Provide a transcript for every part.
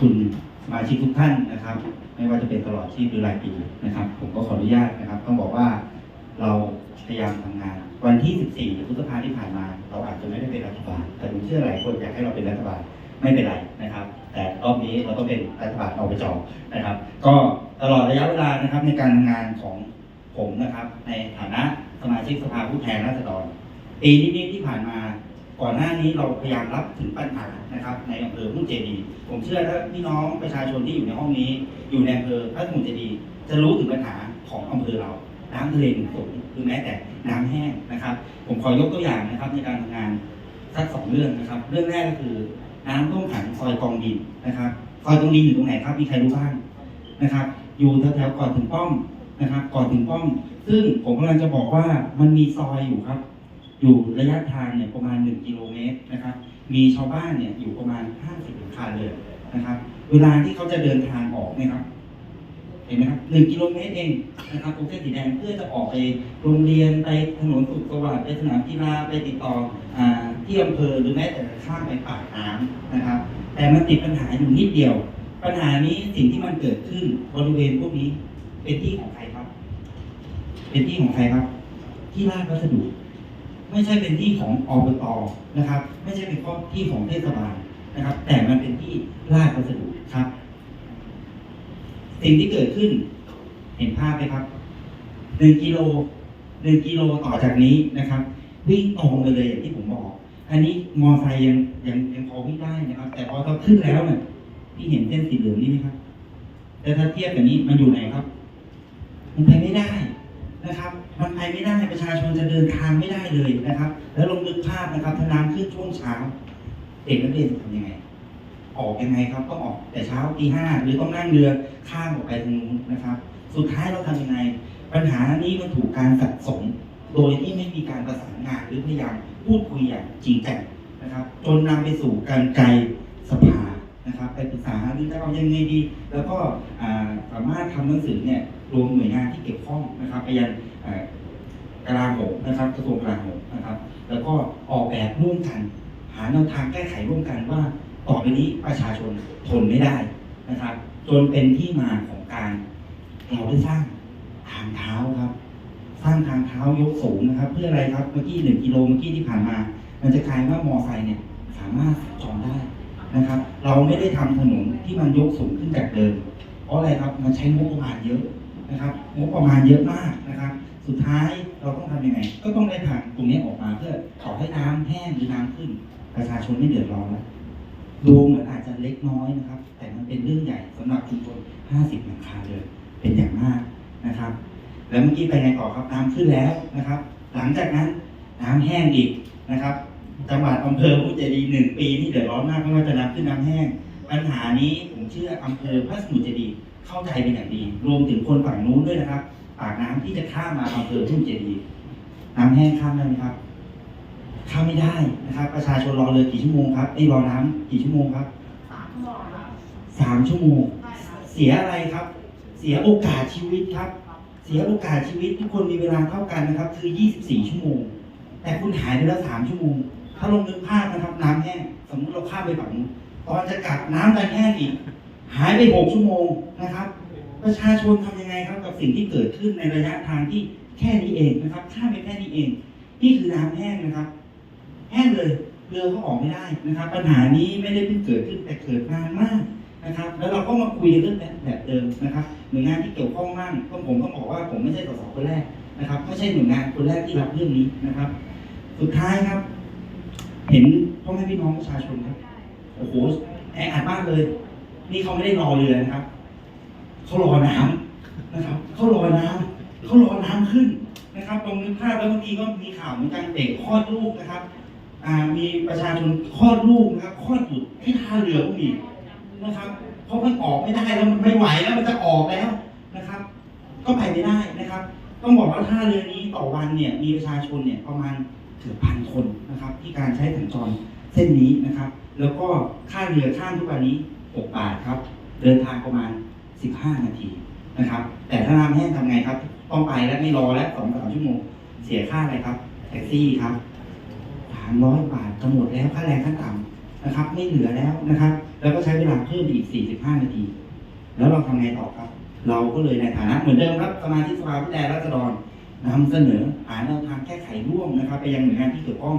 คุณสมาชิกทุกท่านนะครับ ไม่ว่าจะเป็นตลอดชีพหรือรายปีนะครับ ผมก็ขออนุญาตนะครับ ต้องบอกว่าเราพยายามทำงาน วันที่ 14พฤษภาที่ผ่านมา เราอาจจะไม่ได้เป็นรัฐบาล แต่ผมเชื่อหลายคนอยากให้เราเป็นรัฐบาลไม่เป็นไรนะครับ แต่รอบนี้เราต้องเป็นรัฐบาลเอบจนะครับ ก็ตลอดระยะเวลานะครับในการทำงานของผมนะครับ ในฐานะสมาชิกสภาผู้แทนราษฎรปีนิดๆที่ผ่านมา ก่อนหน้านี้เราพยายามรับถึงปัญหานะครับในอำเภอพุ่งเจดี ผมเชื่อถ้าพี่น้องประชาชนที่อยู่ในห้องนี้ อยู่ในอำเภอพระสมุทรเจดี จะรู้ถึงปัญหาของอำเภอเรา น้ำทะเลหนุนสูงหรือแม้แต่น้ำแห้งนะครับ ผมขอยกตัวอย่างนะครับในการทำงานสักสองเรื่องนะครับ เรื่องแรกก็คือน้ำท่วมขังซอยกองดินนะครับซอยกองดินอยู่ตรงไหนครับมีใครรู้บ้างนะครับ อยู่แถวๆก่อนถึงป้อมนะครับ ก่อนถึงป้อม ซึ่งผมกำลังจะบอกว่ามันมีซอยอยู่ครับ อยู่ระยะทางเนี่ยประมาณ 1 กิโลเมตรนะครับ มีชาวบ้านเนี่ยอยู่ประมาณ 50หลังคาเรือนนะครับ เวลาที่เขาจะเดินทางออกเนะครับ เห็นไหมครับหนึ่งกิโลเมตรเองนะครับตรงเส้นสีแดงเพื่อจะออกไปโรงเรียนไปถนนสุขสวัสดิ์ไปสนามกีฬาไปติดต่ออาที่อำเภอหรือแม้แต่ข้ามไปปากน้ำนะครับ แต่มันติดปัญหาอยู่นิดเดียว ปัญหานี้สิ่งที่มันเกิดขึ้นบริเวณพวกนี้เป็นที่ของใครครับ เป็นที่ของใครครับ ที่ราชวัสดุ ไม่ใช่เป็นที่ของอบตนะครับ ไม่ใช่เป็นข้อที่ของเทศบาลนะครับ แต่มันเป็นที่ราชวัสดุครับ สิ่งที่เกิดขึ้น เห็นภาพไหมครับหนึ่งกิโลหนึ่งกิโลต่อจากนี้นะครับ วิ่งตรงไปเลยอย่างที่ผมบอก อันนี้มอไซค์ยังยังยังพอวิ่งได้นะครับ แต่พอเราขึ้นแล้วเนี่ยพี่เห็นเส้นสีเหลืองนี่ไหมครับแต่ถ้าเทียบกับนี้มันอยู่ไหนครับ มันไปไม่ได้นะครับาชนจะเดินทางไม่ได้เลยนะครับ แล้วลองนึกภาพนะครับถ้าน้ำขึ้นช่วงเช้า เด็กนักเรียนทำยังไง ออกยังไงครับต้องออกแต่เช้าตีห้าหรือต้องนั่งเรือข้ามออกไปทางนู้นนะครับ สุดท้ายเราทำยังไง ปัญหานี้มันถูกการสะสม โดยที่ไม่มีการประสานงานหรือพยายามพูดคุยอย่างจริงจังนะครับ จนนำไปสู่การไกลสภานะครับไปปรึกษาหรือจะเอายังไงดี แล้วก็สามารถทำหนังสือเนี่ยรวมหน่วยงานที่เกี่ยวข้องนะครับไปยัง กลาโหมนะครับกระทรวงกลาโหมนะครับ แล้วก็ออกแบบร่วมกัน หาแนวทางแก้ไขร่วมกันว่า ต่อไปนี้ประชาชนทนไม่ได้นะครับ จนเป็นที่มาของการเราได้สร้างทางเท้าครับ สร้างทางเท้ายกสูงนะครับ เพื่ออะไรครับเมื่อกี้หนึ่งกิโลเมื่อกี้ที่ผ่านมา มันจะกลายว่ามอไซค์เนี่ยสามารถสัญจรได้นะครับ เราไม่ได้ทำถนนที่มันยกสูงขึ้นจากเดิมเพราะอะไรครับมันใช้งบประมาณเยอะนะครับงบประมาณเยอะมากนะครับ สุดท้าย เราต้องทำยังไง ก็ต้องได้ทางตรงนี้ออกมาเพื่อขอให้น้ำแห้งหรือน้ำขึ้น ประชาชนไม่เดือดร้อนแล้วดูเหมือนอาจจะเล็กน้อยนะครับ แต่มันเป็นเรื่องใหญ่สำหรับชุมชน 50 หลังคาเรือนเป็นอย่างมากนะครับ แล้วเมื่อกี้ไปไงต่อครับน้ำขึ้นแล้วนะครับ หลังจากนั้นน้ำแห้งอีกนะครับ จังหวัดอำเภอพุทธเจดีย์หนึ่งปีนี่เดือดร้อนมากไม่ว่าจะน้ำขึ้นน้ำแห้ง ปัญหานี้ผมเชื่ออำเภอพระสมุทรเจดีเข้าใจเป็นอย่างดี รวมถึงคนฝั่งนู้นด้วยนะครับ ปากน้ำที่จะข้ามมาอำเภอพุทธเจดีย์น้ำแห้งข้ามได้ไหมครับ ข้ามไม่ได้นะครับ ประชาชนรอเรือกี่ชั่วโมงครับไอ้ยรอน้ำกี่ชั่วโมงครับสามชั่วโมงครับสามชั่วโมงได้ครับเสียอะไรครับ เสียโอกาสชีวิตครับ เสียโอกาสชีวิตทุกคนมีเวลาเท่ากันนะครับ คือ 24 ชั่วโมง แต่คุณหายไปแล้ว 3 ชั่วโมง ถ้าลงนึกภาพนะครับ น้ำแห้งสมมุติเราข้ามไปฝั่งนู้นตอนจะกลับน้ำดันแห้งอีก หายไป 6 ชั่วโมงนะครับ ประชาชนทำยังไงครับกับสิ่งที่เกิดขึ้นในระยะทางที่แค่นี้เองนะครับข้ามไปแค่นี้เอง นี่คือน้ำแห้งนะครับ แห้งเลยเรือก็ออกไม่ได้นะครับ ปัญหานี้ไม่ได้เพิ่งเกิดขึ้นแต่เกิดนานมากนะครับ แล้วเราก็มาคุยเรื่องแบบเดิมนะครับหน่วยงานที่เกี่ยวข้องมั่งก็ผมต้องบอกว่าผมไม่ใช่สสคนแรกนะครับไม่ใช่หน่วยงานคนแรกที่รับเรื่องนี้นะครับ สุดท้ายครับ เห็นพ่อแม่พี่น้องประชาชนครับโอ้โหแออัดมากเลย นี่เขาไม่ได้รอเรือนะครับ เขารอน้ำนะครับเขารอน้ำเขารอน้ำขึ้นนะครับตรงนึกภาพแล้วบางทีก็มีข่าวเหมือนกันเด็กคลอดลูกนะครับอ่ามีประชาชนคลอดลูกนะครับคลอดบุตรที่ท่าเรือก็มีนะครับเพราะมันออกไม่ได้แล้วมันไม่ไหวแล้วมันจะออกแล้วนะครับ ก็ไปไม่ได้นะครับ ต้องบอกว่าท่าเรือนี้ต่อวันเนี่ยมีประชาชนเนี่ยประมาณเกือบพันคนนะครับ ที่การใช้สัญจรเส้นนี้นะครับ แล้วก็ค่าเรือข้ามทุกวันนี้6บาทครับ เดินทางประมาณ 15 นาทีนะครับ แต่ถ้าน้ำแห้งทำไงครับ ต้องไปแล้วไม่รอแล้วสองสามชั่วโมง เสียค่าอะไรครับแท็กซี่ครับ300บาทจะหมดแล้วค่าแรงขั้นต่ำนะครับ ไม่เหลือแล้วนะครับ แล้วก็ใช้เวลาเพิ่มอีก 45 นาที แล้วเราทำไงต่อครับ เราก็เลยในฐานะเหมือนเดิมครับสมาชิกสภาผู้แทนราษฎรนำเสนอหาแนวทางแก้ไขร่วมนะครับ ไปยังหน่วยงานที่เกี่ยวข้อง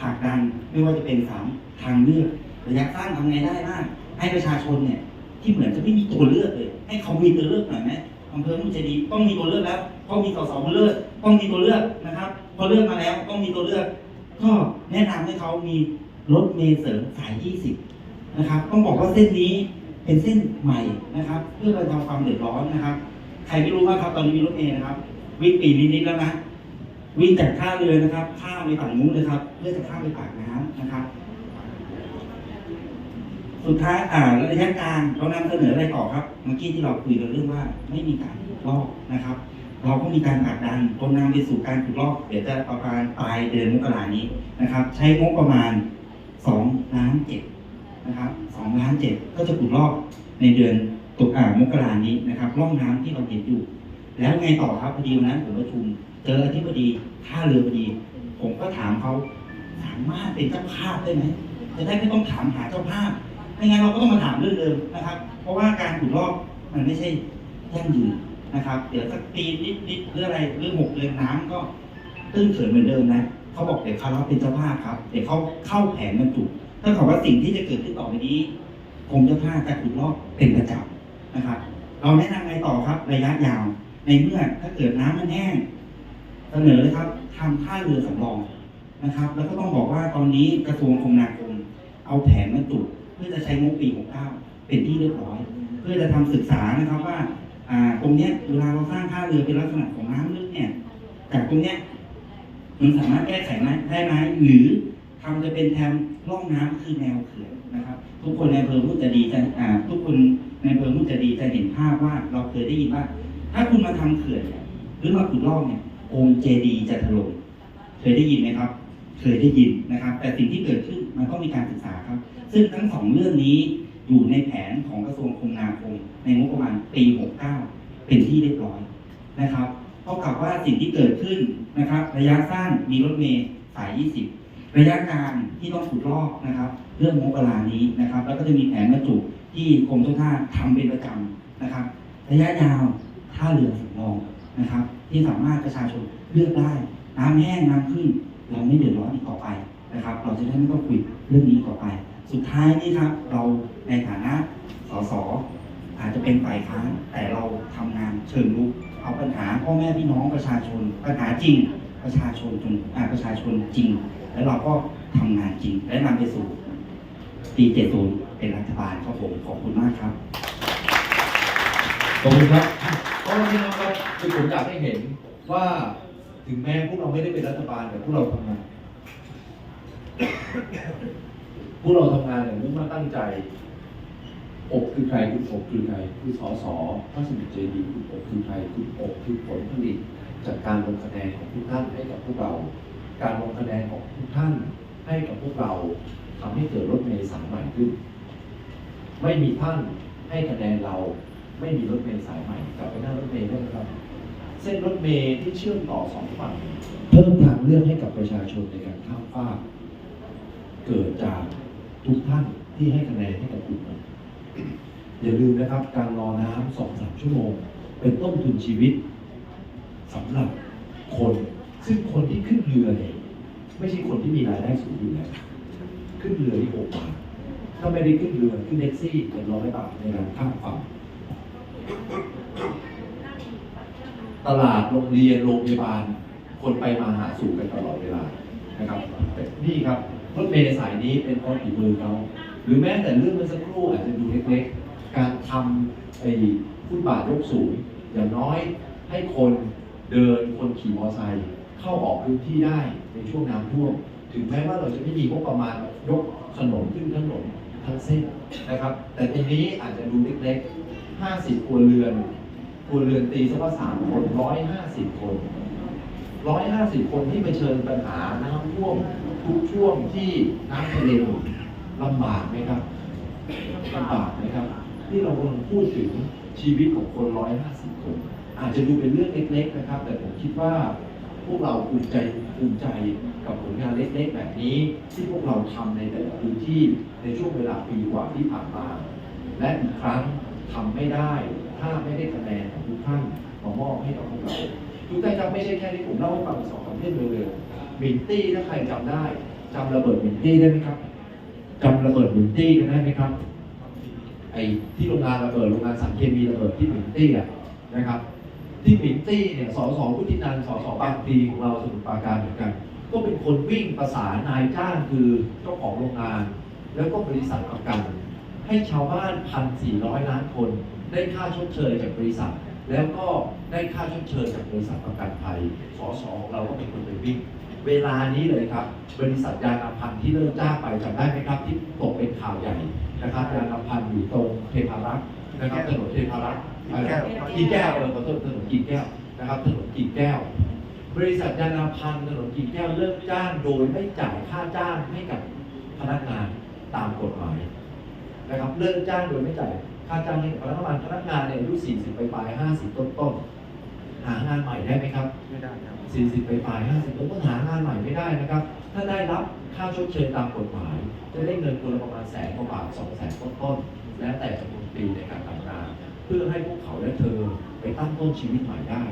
ผลักดันไม่ว่าจะเป็นสามทางเลือกระยะสั้นทำไงได้บ้างให้ประชาชนเนี่ย ที่เหมือนจะไม่มีตัวเลือกเลย ให้เขามีตัวเลือกหน่อยไหมอำเภอมุจดีต้องมีตัวเลือกแล้วเพราะมีสสมาเลือกต้องมีตัวเลือกนะครับพอเลือกมาแล้วต้องมีตัวเลือก ก็แนะนำให้เขามีรถเมล์เสริมสาย 20 นะครับ ต้องบอกว่าเส้นนี้เป็นเส้นใหม่นะครับ เพื่อบรรเทาความเดือดร้อนนะครับ ใครไม่รู้บ้าครับตอนนี้มีรถเมล์นะครับ วิ่งปีนิดๆแล้วนะวิ่งจากท่าเรือนะครับข้ามไปฝั่งนู้นเลยครับเพื่อจะข้ามไปปากน้ำนะครับ สุดท้ายอ่าระยะกลางเรานำเสนออะไรต่อครับ เมื่อกี้ที่เราคุยกันเรื่องว่าไม่มีการลอกนะครับ เราก็มีการผลักดันจนนำไปสู่การขุดลอก เดี๋ยวจะประมาณปลายเดือนมกรานี้นะครับ ใช้งบประมาณ2ล้านเจ็ดนะครับ2ล้านเจ็ดก็จะขุดลอกในเดือนตุลามกรานี้นะครับร่องน้ำที่เราเห็นอยู่ แล้วไงต่อครับพอดีวันนั้นผมประชุมเจออธิบดีท่าเรือพอดี ผมก็ถามเขาสามารถเป็นเจ้าภาพได้ไหมจะได้ไม่ต้องถามหาเจ้าภาพ ไม่งั้นเราก็ต้องมาถามเรื่องเดิมนะครับ เพราะว่าการขุดลอกมันไม่ใช่ยั่งยืนนะครับ เดี๋ยวสักปีนิดนิดๆหรืออะไรเรื่อหกเดือนน้ำก็ตื้นเขินเหมือนเดิมนะเขาบอกเดี๋ยวเขารับเป็นเจ้าภาพครับเดี๋ยวเขาเข้าแผนบรรจุถ้าเขาว่าสิ่งที่จะเกิดขึ้นต่อไปนี้กรมเจ้าท่าจะขุดลอกเป็นประจำนะครับ เราแนะนำไงต่อครับ ระยะยาว ในเมื่อถ้าเกิดน้ำมันแห้งเสนอเลยครับทำท่าเรือสำรองนะครับ แล้วก็ต้องบอกว่าตอนนี้กระทรวงคมนาคมเอาแผนบรรจุ พื่อจะใช้งบปี 69 เป็นที่เรียบร้อย เพื่อจะทำศึกษานะครับว่าอ่าตรงเนี้ยเวลาเราสร้างท่าเรือเป็นลักษณะของน้ำลึกเนี่ยจากตรงเนี้ยมันสามารถแก้ไขไหมได้ไหมหรือทำจะเป็นแทนร่องน้ำคือแนวเขื่อนนะครับ ทุกคนในอำเภอมุจดีจะอ่าทุกคนในอำเภอมุจดีจะเห็นภาพว่าเราเคยได้ยินว่า ถ้าคุณมาทำเขื่อนเนี่ยหรือมาขุดลอกเนี่ยองค์เจดีย์จะถล่มเคยได้ยินไหมครับ เคยได้ยินนะครับ แต่สิ่งที่เกิดขึ้นมันต้องมีการศึกษาครับ ซึ่งทั้งสองเรื่องนี้อยู่ในแผนของกระทรวงคมนาคม ในงบประมาณปี 69 เป็นที่เรียบร้อยนะครับเท่ากับว่าสิ่งที่เกิดขึ้นนะครับ ระยะสั้นมีรถเมล์สาย 20 ระยะกลางที่ต้องขุดลอกนะครับ เรื่องงบประมาณนี้นะครับ แล้วก็จะมีแผนบรรจุที่กรมเจ้าท่าทำเป็นประจำนะครับ ระยะยาวท่าเรือสำรองนะครับ ที่สามารถประชาชนเลือกได้ น้ำแห้งน้ำขึ้น เราไม่เดือดร้อนอีกต่อไปนะครับ เราจะได้ไม่ต้องคุยเรื่องนี้ต่อไป สุดท้ายนี่ครับ เราในฐานะสสอาจจะเป็นฝ่ายค้านแต่เราทำงานเชิงลุกเอาปัญหาพ่อแม่พี่น้องประชาชน ปัญหาจริงประชาชนจนประชาชนจริง แล้วเราก็ทำงานจริง และนำไปสู่ปีเจ็ดศูนย์เป็นรัฐบาลครับผมขอบคุณมากครับขอบคุณครับเพราะว่าพี่น้องครับคือผมอยากให้เห็นว่าถึงแม้พวกเราไม่ได้เป็นรัฐบาลแต่พวกเราทำงาน พวกเราทำงานอย่างมุ่งมั่นตั้งใจอกคือใครคุณอกคือใครคือสสพระสมุทรเจดีย์คุณอกคือใครคุณอกคือผลผลิต จากการลงคะแนนของทุกท่านให้กับพวกเรา การลงคะแนนของทุกท่านให้กับพวกเราทำให้เกิดรถเมล์สายใหม่ขึ้น ไม่มีท่านให้คะแนนเรา ไม่มีรถเมล์สายใหม่กลับไปนั่งรถเมล์ได้ไหมครับ เส้นรถเมล์ที่เชื่อมต่อสองฝั่งเพิ่มทางเลือกให้กับประชาชนในการข้ามฟาก เกิดจากทุกท่านที่ให้คะแนนให้กับคุณอย่าลืมนะครับการรอน้ำสองสามชั่วโมง เป็นต้นทุนชีวิตสำหรับคน ซึ่งคนที่ขึ้นเรือเนี่ยไม่ใช่คนที่มีรายได้สูงอยู่แล้วขึ้นเรือที่หกบาทถ้าไม่ได้ขึ้นเรือขึ้นแท็กซี่เป็นร้อยบาทในการข้ามฝั่งตลาดโรงเรียนโรงพยาบาลคนไปมาหาสู่กันตลอดเวลานะครับนี่ครับ รถเมล์สายนี้เป็นเพราะฝีมือเขาหรือแม้แต่เรื่องเมื่อสักครู่อาจจะดูเล็กๆ การทำไอ้ฟุตบาทยกสูงอย่างน้อยให้คนเดินคนขี่มอเตอร์ไซค์เข้าออกพื้นที่ได้ในช่วงน้ำท่วม ถึงแม้ว่าเราจะไม่มีงบประมาณยกถนนขึ้นถนนทั้งเส้นนะครับ แต่ตรงนี้อาจจะดูเล็กๆ 50 ครัวเรือนครัวเรือนตีสักว่าสามคนร้อยห้าสิบคนร้อยห้าสิบคนที่เผชิญปัญหาน้ำท่วม ทุกช่วงที่น้ำทะเลหนุนลำบากไหมครับลำบากไหมครับ ที่เรากำลังพูดถึงชีวิตของคนร้อยห้าสิบคน อาจจะดูเป็นเรื่องเล็กๆนะครับ แต่ผมคิดว่าพวกเราภูมิใจภูมิใจกับผลงานเล็กๆแบบนี้ ที่พวกเราทำในแต่ละพื้นที่ในช่วงเวลาปีกว่าที่ผ่านมา และอีกครั้งทำไม่ได้ ถ้าไม่ได้คะแนนของทุกท่านมามอบให้กับพวกเราทุกท่านจำไม่ใช่แค่ที่ผมเล่าให้ฟังสองสามเรื่องเร็วๆ มินตี้ถ้าใครจำได้จำระเบิดมินตี้ได้ไหมครับจำระเบิดมินตี้กันได้ไหมครับไอ้ที่โรงงานระเบิดโรงงานสารเคมีระเบิดที่มินตี้อะนะครับ ที่มินตี้เนี่ยสสพุทธินันท์สสบางพลีของเราสมุทรปราการเหมือนกัน ก็เป็นคนวิ่งประสานนายจ้างคือเจ้าของโรงงาน แล้วก็บริษัทประกัน ให้ชาวบ้าน1,400ล้านคน ได้ค่าชดเชยจากบริษัท แล้วก็ได้ค่าชดเชยจากบริษัทประกันภัยสสของเราก็เป็นคนไปวิ่ง เวลานี้เลยครับ บริษัทยานำพันธ์ที่เลิกจ้างไปจำได้ไหมครับ ที่ตกเป็นข่าวใหญ่นะครับยานำพันธ์อยู่ตรงเทพารักษ์นะครับถนนเทพารักษ์กี่แก้วเออขอโทษถนนกี่แก้วนะครับถนนกี่แก้ว บริษัทยานาพันธ์ถนนกิ่งแก้วเลิกจ้างโดยไม่จ่ายค่าจ้างให้กับพนักงานตามกฎหมายนะครับเลิกจ้างโดยไม่จ่ายค่าจ้างให้กับพนักงานพนักงานเนี่ยอายุ40 ไปปลาย 50 ต้นต้นๆหางานใหม่ได้ไหมครับ ไม่ได้ครับ 40ไปปลาย50ต้นต้นๆหางานใหม่ไม่ได้นะครับ ถ้าได้รับค่าชดเชยตามกฎหมาย จะได้เงินคนละประมาณแสนกว่าบาทสองแสนต้นต้นๆแล้วแต่จำนวนปีในการทำงาน เพื่อให้พวกเขาและเธอไปตั้งต้นชีวิตใหม่ได้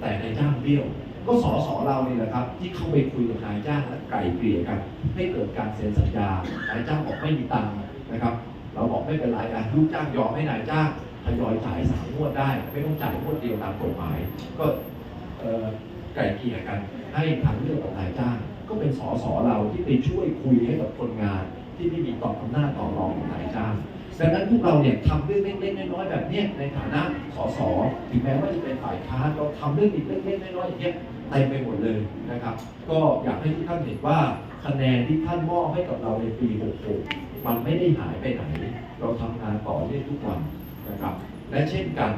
แต่นายจ้างเบี้ยว ก็สอสอเราเนี่ยแหละครับ ที่เข้าไปคุยกับนายจ้างและไกล่เกลี่ยกันให้เกิดการเซ็นสัญญานายจ้างบอกไม่มีตังค์นะครับ เราบอกไม่เป็นไรอะลูกจ้างยอมให้นายจ้างท ยอยจ่ายสามงวดได้ ไม่ต้องจ่ายงวดเดียวตามกฎหมาย ก็ไกล่เกี่ยกันให้ทางเลือกกับนายจ้าง ก็เป็นสอสอเราที่ไปช่วยคุยให้กับคนงาน ที่ไม่มีต่ออำนาจต่อรองของนายจ้างดังนั้นพวกเราเนี่ยทำเรื่องเล็กๆน้อยๆแบบนี้ในฐานะสสถึงแม้ว่าจะเป็นฝ่ายค้านเราทำเรื่องเล็กๆน้อยๆอย่างเงี้ยเต็มไปหมดเลยนะครับ ก็อยากให้ทุกท่านเห็นว่าคะแนนที่ท่านมอบให้กับเราในปี 66 มันไม่ได้หายไปไหน เราทำงานต่อเนื่องทุกวัน นะครับ และเช่นกัน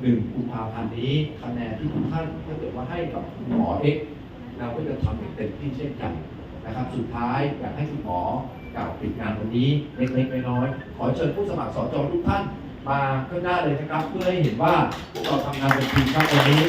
หนึ่งกุมภาพันธ์นี้คะแนนที่ทุกท่านถ้าเกิดว่าให้กับหมอเอ็กเราก็จะทำอย่างเต็มที่เช่นกันนะครับ สุดท้ายอยากให้คุณหมอกล่าวปิดงานวันนี้เล็กๆน้อยๆขอเชิญผู้สมัครสจทุกท่านมาข้างหน้าเลยนะครับ เพื่อให้เห็นว่าพวกเราทำงานเป็นทีมครับวันนี้